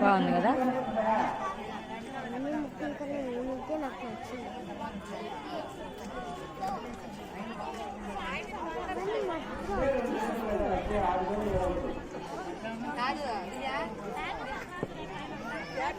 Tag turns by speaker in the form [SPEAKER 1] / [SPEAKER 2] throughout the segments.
[SPEAKER 1] బాగుంది కదా?
[SPEAKER 2] నాకు నచ్చింది కానీ మధ్య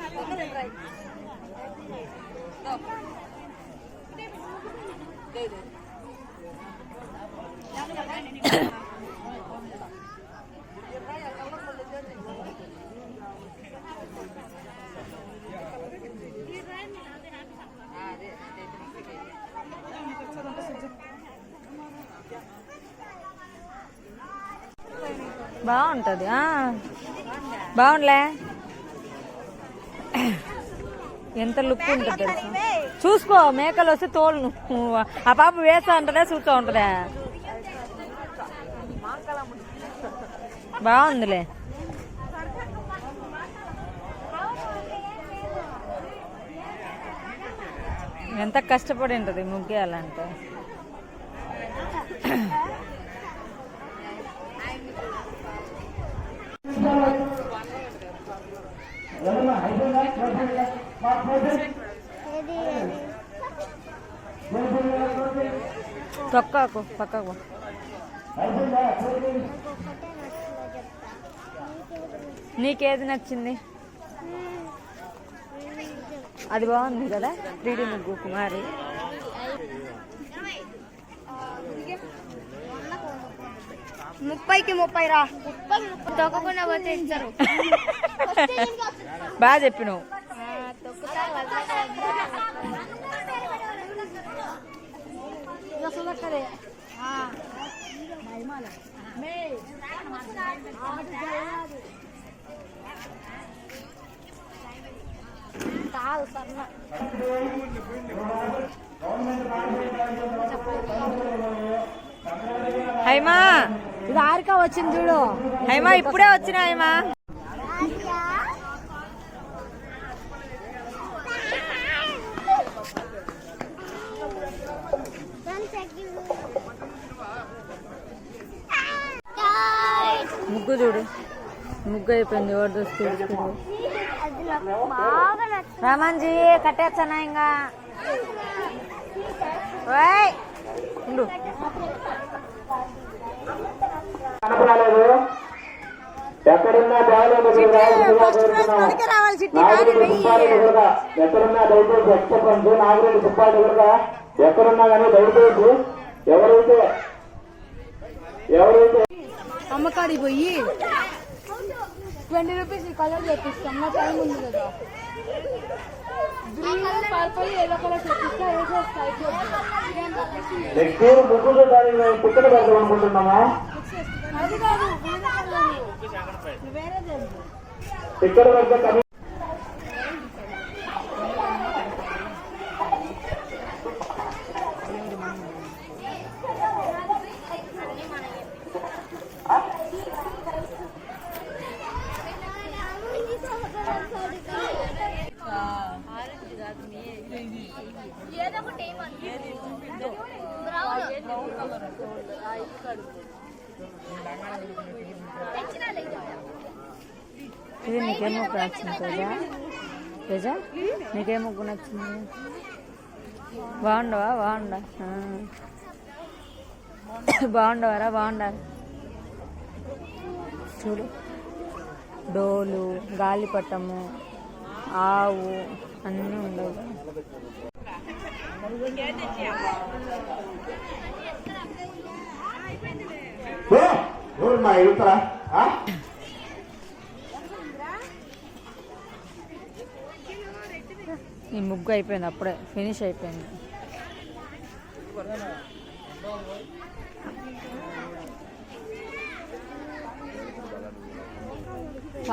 [SPEAKER 1] బాగుంటుంది ఆ. బాగుండలే ఎంత లుక్ ఉంటుంది చూసుకో మేకలు వస్తే తోలు ఆ పాప వేస్తా ఉంటుందా చూస్తూ ఉంటుందా? బాగుందిలే. ఎంత కష్టపడి ఉంటుంది ముగ్గేయాలంటే పక్కకు పో.
[SPEAKER 2] ఒక్కొక్కటే నచ్చిందో చెప్తా
[SPEAKER 1] నీకేది నచ్చింది? అది బాగుంది కదా త్రీడీ ముగ్గు కుమారి.
[SPEAKER 2] ముప్పైకి ముప్పై రా. తొక్కకుండా పోతే ఇచ్చారు
[SPEAKER 1] బాగా చెప్పినావు.
[SPEAKER 2] సన్న.
[SPEAKER 1] హైమా.
[SPEAKER 3] ఇది ఆరిక వచ్చింది చూడు.
[SPEAKER 1] హైమా ఇప్పుడే వచ్చిన హైమా ముగ్గు చూడు ముగ్గు అయిపోయింది ఎవరు
[SPEAKER 2] నచ్చింది.
[SPEAKER 1] రామాన్జీ కట్టేచ్చనా ఇంకా? ఉండు.
[SPEAKER 4] ఎక్కడున్నా దయచేసి ఎక్స్పెన్స్ నాగిరెడ్డి సుబ్బారెడ్డి కూడా ఎక్కడున్నా కానీ దయచేసి ఎవరైతే ఎవరైతే
[SPEAKER 3] అమ్మకాడికి పోయి ట్వంటీ రూపీస్ కలర్ తెప్పిస్తాం. నా టైం ఉంది కదా. గ్రీన్ పర్పుల్ ఎల్లో కలర్ తెప్పిస్తా. వేసేస్తా అయిపోద్ది
[SPEAKER 4] నెక్స్ట్ ఇయర్ అనుకుంటున్నామా
[SPEAKER 3] అది కాదు
[SPEAKER 1] ఇది నీకే ముగ్గు నచ్చింది తేజ? తేజ? నీకే ముగ్గు నచ్చింది? బాగుండవా? బాగుండా? బాగుండవారా? బాగుండాలి చూడు. డోలు గాలిపటము ఆవు అన్నీ ఉండవు. ఈ ముగ్గు అయిపోయింది అప్పుడే ఫినిష్ అయిపోయింది.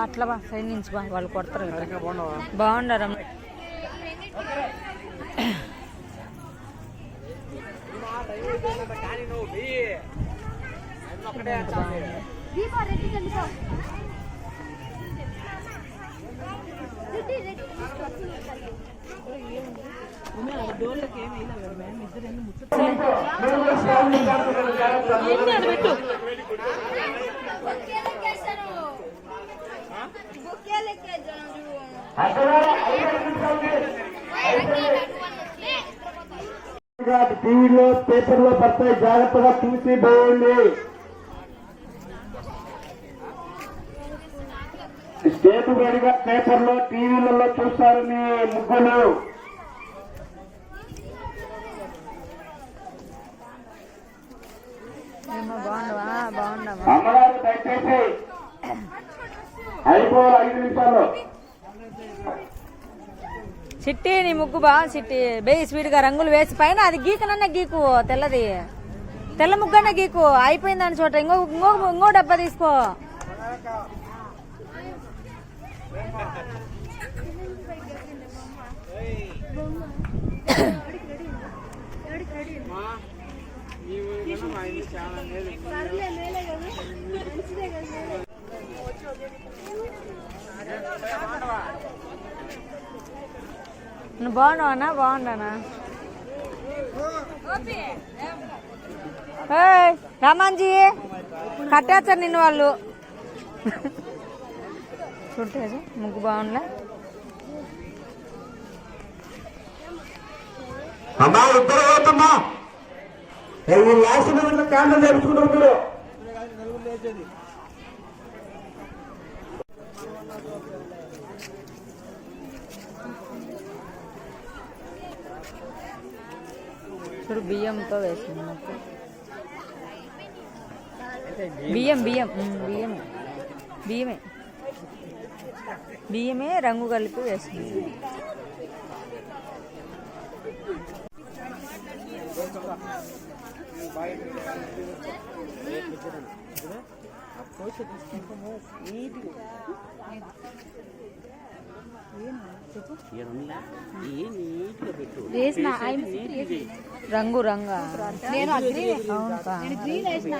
[SPEAKER 1] అట్లా బా సైడ్ నుంచి బా వాళ్ళు కొడతారు. బాగుండారా
[SPEAKER 4] టీవీలో పేపర్లో పడతాయి. జాగ్రత్తగా చూసి పోయండి స్టేట్ వేడిగా పేపర్లో టీవీలలో చూస్తారు మీ ముగ్గులు అమ్మగారు దయచేసి అయిపోవాలి ఐదు నిమిషాల్లో.
[SPEAKER 1] చిట్టి నీ ముగ్గు బాగా చిట్టి. బేయి స్వీట్గా రంగులు వేసి పైన అది గీకనన్నా గీకు తెల్లది. తెల్ల ముగ్గన్నా గీకు అయిపోయింది దాని చోట. ఇంకో ఇంకో ఇంకో డబ్బా తీసుకో
[SPEAKER 2] పర్లే మేలే కదా మంచిదే కదా
[SPEAKER 1] నువ్వు బాగున్నావా బాగున్నానా ఏయ్, రమాన్జీ కట్టేస్తారు నిన్ను వాళ్ళు. చూడలేదు ముగ్గు బాగుండలే
[SPEAKER 4] అమ్మా ఇద్దరు అవుతున్నా లాస్ట్ క్యాండిల్
[SPEAKER 1] చూడు బియ్యంతో బియ్యం బియ్యం ఉమ్, బియ్యమే. బియ్యమే. బియ్యమే రంగు కలిపి వేసింది
[SPEAKER 3] వేసిన ఆయన
[SPEAKER 1] రంగు రంగా
[SPEAKER 3] నేను అగ్రి
[SPEAKER 1] అవునుకా
[SPEAKER 3] నేను గ్రీన్ వేసిన